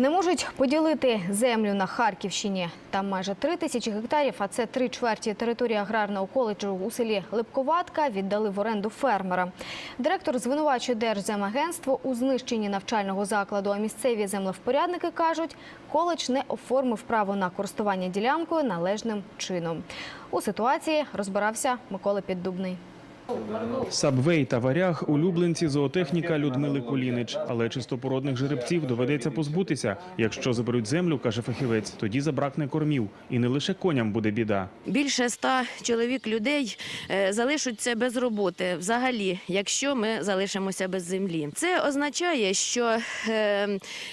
Не можуть поділити землю на Харківщині. Там майже три тисячі гектарів, а це три чверті території аграрного коледжу у селі Липковатка віддали в оренду фермера. Директор звинувачує Держземагентство у знищенні навчального закладу. А місцеві землевпорядники кажуть, коледж не оформив право на користування ділянкою належним чином. У ситуації розбирався Микола Піддубний. Сабвей та варяг – улюбленці зоотехніка Людмили Кулінич. Але чистопородних жеребців доведеться позбутися. Якщо заберуть землю, каже фахівець, тоді забракне кормів. І не лише коням буде біда. Більше ста чоловік людей е, залишаться без роботи взагалі, якщо ми залишимося без землі. Це означає, що е,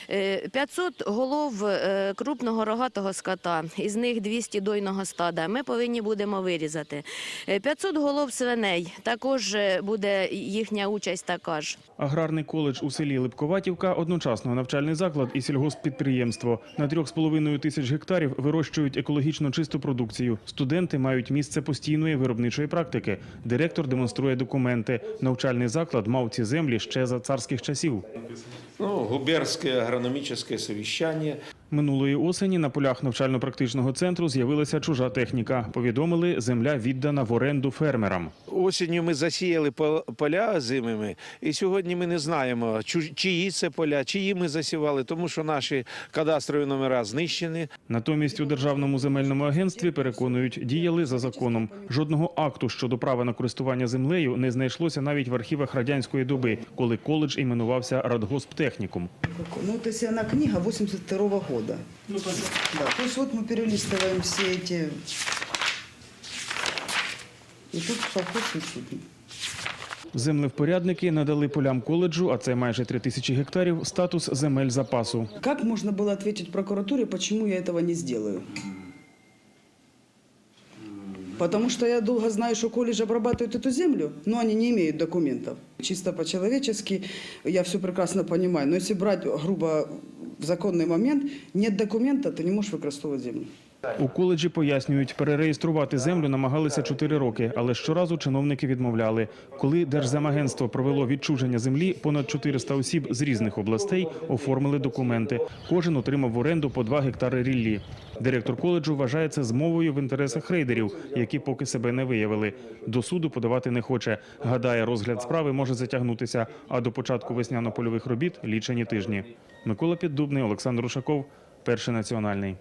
е, 500 голов е, крупного рогатого скота, із них 200 дойного стада, ми повинні будемо вирізати. Е, 500 голов свиней, також е, буде їхня участь така ж. Аграрний коледж у селі Липковатівка – одночасно навчальний заклад і сільгосппідприємство. На трьох з половиною тисяч гектарів вирощують екологічно чисту продукцію. Студенти мають місце постійної виробничої практики. Директор демонструє документи. Навчальний заклад мав ці землі ще за царських часів. Ну, губернское агрономическое совещание. Минулої осені на полях навчально-практичного центру з'явилася чужа техніка. Повідомили, земля віддана в оренду фермерам. Осінню ми засіяли пол- поля зимими, і сьогодні ми не знаємо, чиї це поля, чиї ми засівали, тому що наші кадастрові номера знищені. Натомість у Державному земельному агентстві переконують, діяли за законом. Жодного акту щодо права на користування землею не знайшлося навіть в архівах радянської доби, коли коледж іменувався Радгосптехнікум. Ну, вот если она книга 82 года. Да, то есть вот мы перелистываем все эти... И тут совхоз відсутній. Землевпорядники надали полям коледжу, а це майже три тисячі гектарів, статус земель запасу. Как можно было ответить прокуратуре, почему я этого не сделаю? Потому что я долго знаю, что колледж обрабатывает эту землю, но они не имеют документов. Чисто по-человечески я все прекрасно понимаю. Но если брать грубо в законный момент, нет документа, ты не можешь використовувати землю. У коледжі пояснюють, перереєструвати землю намагалися чотири роки, але щоразу чиновники відмовляли. Коли Держземагентство провело відчуження землі, понад 400 осіб з різних областей оформили документи. Кожен отримав в оренду по 2 гектари ріллі. Директор коледжу вважає це змовою в інтересах рейдерів, які поки себе не виявили. До суду подавати не хоче. Гадає, розгляд справи може затягнутися, а до початку весняно-польових робіт лічені тижні. Микола Піддубний, Олександр Ушаков, перший національний.